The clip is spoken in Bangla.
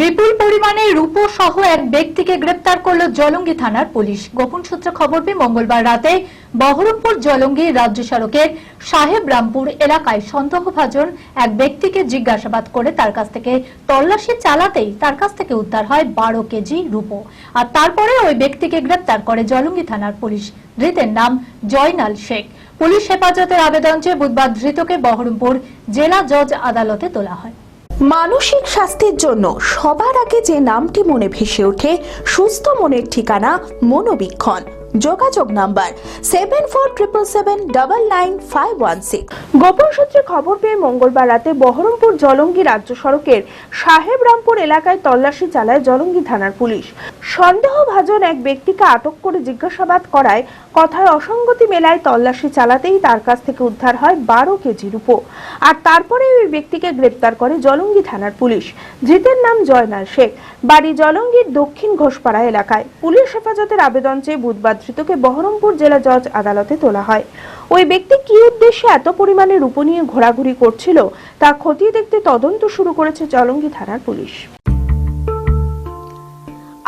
বিপুল পরিমাণে রূপো সহ এক ব্যক্তিকে গ্রেপ্তার করল জলঙ্গি থানার পুলিশ। গোপন সূত্রে খবর পেয়ে মঙ্গলবার রাতে বহরমপুর জলঙ্গি রাজ্য সড়কের সাহেব রামপুর এলাকায় সন্দেহভাজন এক ব্যক্তিকে জিজ্ঞাসাবাদ করে তার কাছ থেকে তল্লাশি চালাতেই তার কাছ থেকে উদ্ধার হয় বারো কেজি রূপো। আর তারপরে ওই ব্যক্তিকে গ্রেপ্তার করে জলঙ্গি থানার পুলিশ। ধৃতের নাম জয়নাল শেখ। পুলিশ হেফাজতের আবেদন চেয়ে বুধবার ধৃতকে বহরমপুর জেলা জজ আদালতে তোলা হয়। মানসিক স্বাস্থ্যের জন্য সবার আগে যে নামটি মনে ভেসে ওঠে, সুস্থ মনের ঠিকানা মনোবীক্ষণ। যোগাযোগ number seven four triple seven double nine five one six গোপন সূত্রে খবর পেয়ে মঙ্গলবার রাতে বহরমপুর জলঙ্গি রাজ্য সড়কের সাহেব রামপুর এলাকায় তল্লাশি চালায় জলঙ্গি থানার পুলিশ। সন্দেহভাজন এক ব্যক্তিকে আটক করে জিজ্ঞাসাবাদ করায় কথায় অসঙ্গতি মেলায় তল্লাশি চালাতেই তার কাছ থেকে উদ্ধার হয় বারো কেজি রূপো। আর তারপরে ওই ব্যক্তিকে গ্রেপ্তার করে জলঙ্গি থানার পুলিশ। ধৃতের নাম জয়নাল শেখ। বাড়ি জলঙ্গির দক্ষিণ ঘোষপাড়া এলাকায়। পুলিশ হেফাজতের আবেদন চেয়ে বুধবার ধৃতকে বহরমপুর জেলা জজ আদালতে তোলা হয়। ওই ব্যক্তি কি উদ্দেশ্যে এত পরিমাণে রূপো নিয়ে ঘোরাঘুরি করছিল, তা খতিয়ে দেখতে তদন্ত শুরু করেছে জলঙ্গি থানার পুলিশ।